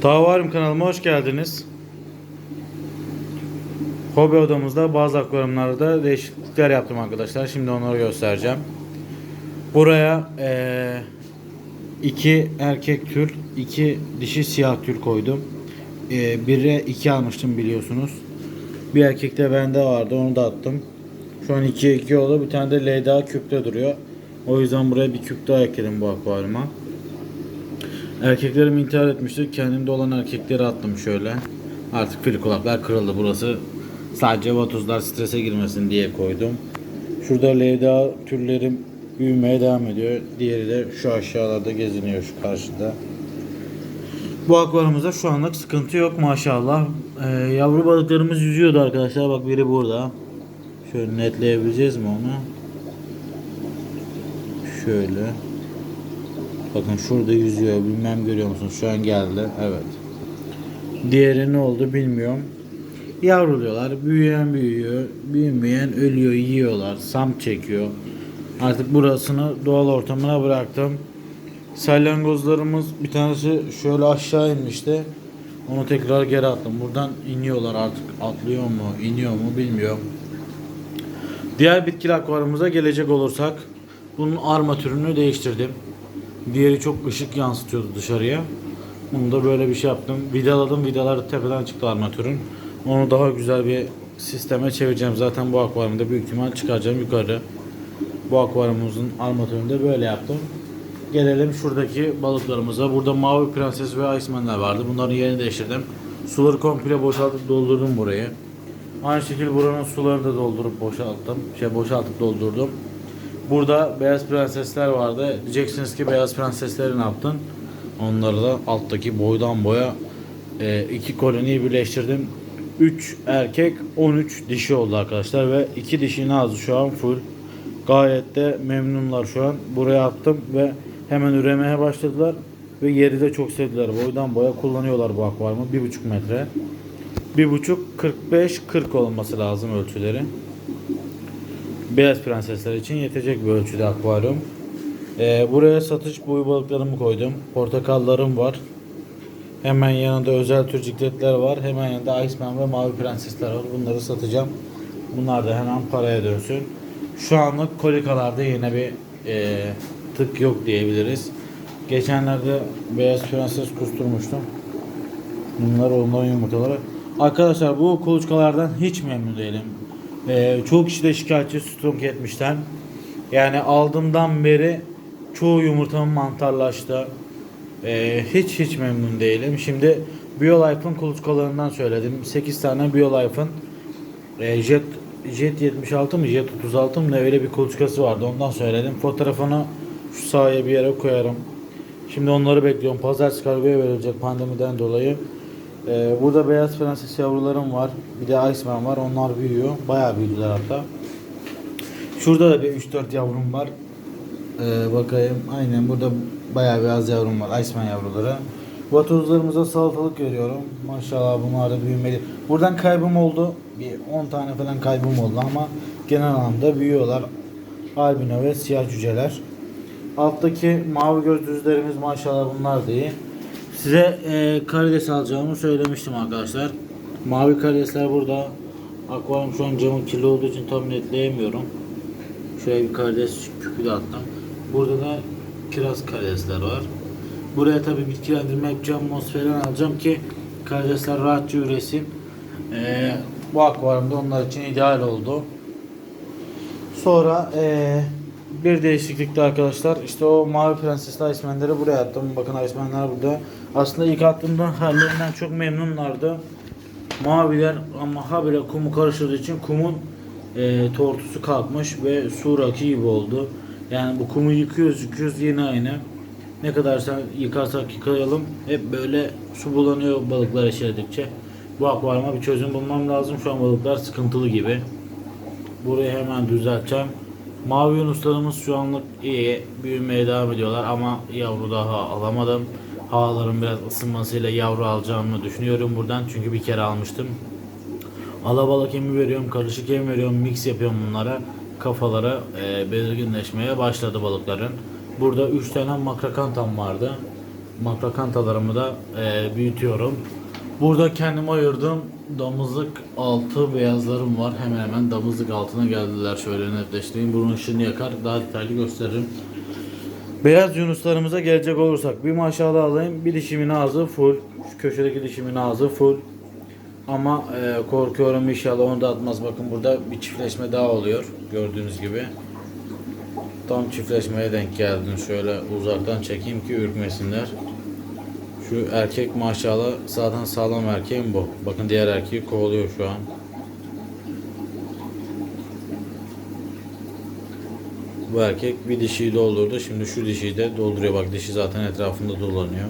Tavarim kanalıma hoş geldiniz. Hobi odamızda bazı akvaryumlarda değişiklikler yaptım arkadaşlar. Şimdi onları göstereceğim. Buraya eee, iki erkek tür, iki dişi siyah tür koydum. Eee bire iki almıştım biliyorsunuz. Bir erkek de bende vardı onu da attım. Şu an 2'ye 2 oldu. Bir tane de LDA küpte duruyor. O yüzden buraya bir küp daha ekledim bu akvaryuma. Erkeklerim intihar etmişti. Kendimde olan erkekleri attım şöyle. Artık filikulaklar kırıldı. Burası sadece vatuzlar strese girmesin diye koydum. Şurada LDA türlerim büyümeye devam ediyor. Diğeri de şu aşağılarda geziniyor şu karşıda. Bu akvaryumumuzda şu anlık sıkıntı yok maşallah. Ee, yavru balıklarımız yüzüyordu arkadaşlar. Bak biri burada. Şöyle netleyebileceğiz mi onu? Şöyle. Bakın şurada yüzüyor. Bilmem görüyor musunuz? Şu an geldi. Evet. Diğeri ne oldu bilmiyorum. Yavruluyorlar. Büyüyen büyüyor. Büyümeyen ölüyor. Yiyorlar. Sam çekiyor. Artık burasını doğal ortamına bıraktım. Salyangozlarımız bir tanesi şöyle aşağı inmişti. Onu tekrar geri attım. Buradan iniyorlar artık. Atlıyor mu, iniyor mu bilmiyorum. Diğer bitkili akvaryumumuza gelecek olursak bunun armatürünü değiştirdim. Diğeri çok ışık yansıtıyordu dışarıya. Bunu da böyle bir şey yaptım. Vidaladım. Vidalar tepeden çıktı armatürün. Onu daha güzel bir sisteme çevireceğim. Zaten bu akvaryumda büyük ihtimal çıkaracağım yukarı. Bu akvaryumumuzun armatürünü de böyle yaptım. Gelelim şuradaki balıklarımıza. Burada mavi prenses ve icemanler vardı. Bunların yerini değiştirdim. Suları komple boşaltıp doldurdum burayı. Aynı şekilde buranın sularını da doldurup boşalttım. Şey boşaltıp doldurdum. Burada beyaz prensesler vardı. Diyeceksiniz ki beyaz prensesleri ne yaptın? Onları da alttaki boydan boya e, iki koloniyi birleştirdim. 3 erkek 13 dişi oldu arkadaşlar ve iki dişinin ağzı şu an full. Gayet de memnunlar şu an. Buraya attım ve hemen üremeye başladılar ve yeri de çok sevdiler. Boydan boya kullanıyorlar bu akvaryumu 1,5 metre. 1,5 45 40 olması lazım ölçüleri. Beyaz prensesler için yetecek bir ölçüde akvaryum. Ee, buraya satış boyu balıklarımı koydum. Portakallarım var. Hemen yanında özel tür cikletler var. Hemen yanında Iceman ve mavi prensesler var. Bunları satacağım. Bunlar da hemen paraya dönsün. Şu anlık kolikalarda yine bir e, tık yok diyebiliriz. Geçenlerde beyaz prenses kusturmuştum. Bunlar onların yumurtaları. Arkadaşlar bu kuluçkalardan hiç memnun değilim. Ee, çoğu kişi de şikayetçi strong etmişler. Yani aldığımdan beri çoğu yumurtamın mantarlaştı. Ee, hiç hiç memnun değilim. Şimdi BioLife'ın kuluçkalarından söyledim. 8 tane BioLife'ın e, Jet Jet 76 mı Jet 36 mı ne öyle bir kuluçkası vardı. Ondan söyledim. Fotoğrafını şu sahaya bir yere koyarım. Şimdi onları bekliyorum. Pazartesi kargoya verilecek pandemiden dolayı. Ee, burada beyaz prenses yavrularım var. Bir de Iceman var. Onlar büyüyor. Bayağı büyüdüler hatta. Şurada da bir 3-4 yavrum var. Ee, bakayım. Aynen burada bayağı bir az yavrum var. Iceman yavruları. Vatozlarımıza salatalık görüyorum. Maşallah bunlar da büyümeli. Buradan kaybım oldu. Bir 10 tane falan kaybım oldu ama genel anlamda büyüyorlar. Albino ve siyah cüceler. Alttaki mavi göz düzlerimiz maşallah bunlar da iyi. Size e, karides alacağımı söylemiştim arkadaşlar. Mavi karidesler burada. Akvaryum şu an camın kirli olduğu için tam netleyemiyorum. Şöyle bir karides küpü de attım. Burada da kiraz karidesler var. Buraya tabi bitkilendirme yapacağım, mos falan alacağım ki karidesler rahatça üresin. E, bu akvaryumda onlar için ideal oldu. Sonra eee, bir değişiklikte arkadaşlar işte o mavi prensesli Iceman'leri buraya attım. Bakın Iceman'lar burada. Aslında ilk attığımda hallerinden çok memnunlardı. Maviler ama habire kumu karıştırdığı için kumun eee, tortusu kalkmış ve su rakı gibi oldu. Yani bu kumu yıkıyoruz yıkıyoruz yine aynı. Ne kadar sen yıkarsak yıkayalım hep böyle su bulanıyor balıklar eşeledikçe. Bu akvaryuma bir çözüm bulmam lazım. Şu an balıklar sıkıntılı gibi. Burayı hemen düzelteceğim. Mavi yunuslarımız şu anlık iyi. Büyümeye devam ediyorlar ama yavru daha alamadım. Havaların biraz ısınmasıyla yavru alacağımı düşünüyorum buradan. Çünkü bir kere almıştım. Alabalık yemi veriyorum, karışık yem veriyorum, mix yapıyorum bunlara. Kafalara e, belirginleşmeye başladı balıkların. Burada 3 tane makrakantam vardı. makrakantalarımı da e, büyütüyorum. Burada kendime ayırdığım damızlık altı beyazlarım var. Hemen hemen damızlık altına geldiler. Şöyle netleştireyim. Bunun ışığını yakar. Daha detaylı gösteririm. Beyaz yunuslarımıza gelecek olursak bir maşallah alayım. Bir dişimin ağzı full. Şu köşedeki dişimin ağzı full. Ama e, korkuyorum inşallah onu da atmaz. Bakın burada bir çiftleşme daha oluyor. Gördüğünüz gibi. Tam çiftleşmeye denk geldin. Şöyle uzaktan çekeyim ki ürkmesinler. Şu erkek maşallah zaten sağlam erkeğim bu. Bakın diğer erkeği kovalıyor şu an. Bu erkek bir dişiyi doldurdu. Şimdi şu dişiyi de dolduruyor. Bak dişi zaten etrafında dolanıyor.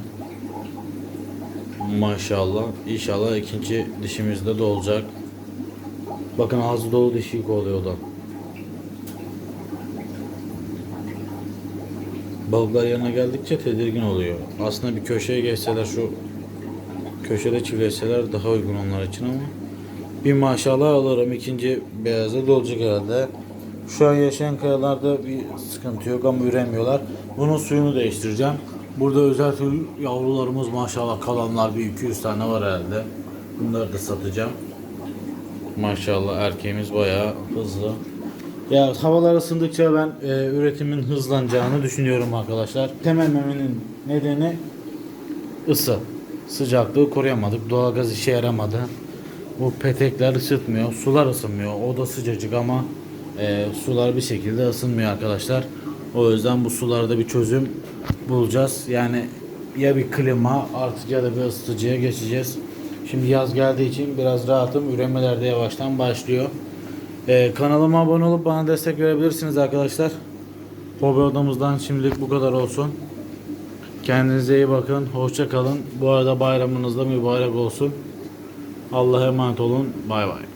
Maşallah. İnşallah ikinci dişimiz de dolacak. Bakın ağzı dolu dişiyi kovalıyor o da. Yanına geldikçe tedirgin oluyor. Aslında bir köşeye geçseler şu köşede çiftleşseler daha uygun onlar için ama bir maşallah alırım. İkinci beyaza dolacak herhalde. Şu an yaşayan kayalarda bir sıkıntı yok ama üremiyorlar. Bunun suyunu değiştireceğim. Burada özel tür yavrularımız maşallah kalanlar bir 200 tane var herhalde. Bunları da satacağım. Maşallah erkeğimiz bayağı hızlı. Ya havalar ısındıkça ben e, üretimin hızlanacağını düşünüyorum arkadaşlar. Temel memenin nedeni ısı. Sıcaklığı koruyamadık. Doğalgaz işe yaramadı. Bu petekler ısıtmıyor. Sular ısınmıyor. O da sıcacık ama e, sular bir şekilde ısınmıyor arkadaşlar. O yüzden bu sularda bir çözüm bulacağız. Yani ya bir klima artık ya da bir ısıtıcıya geçeceğiz. Şimdi yaz geldiği için biraz rahatım. Üremeler de yavaştan başlıyor. Ee, kanalıma abone olup bana destek verebilirsiniz arkadaşlar. Hobi odamızdan şimdilik bu kadar olsun. Kendinize iyi bakın. Hoşça kalın. Bu arada bayramınız da mübarek olsun. Allah'a emanet olun. Bay bay.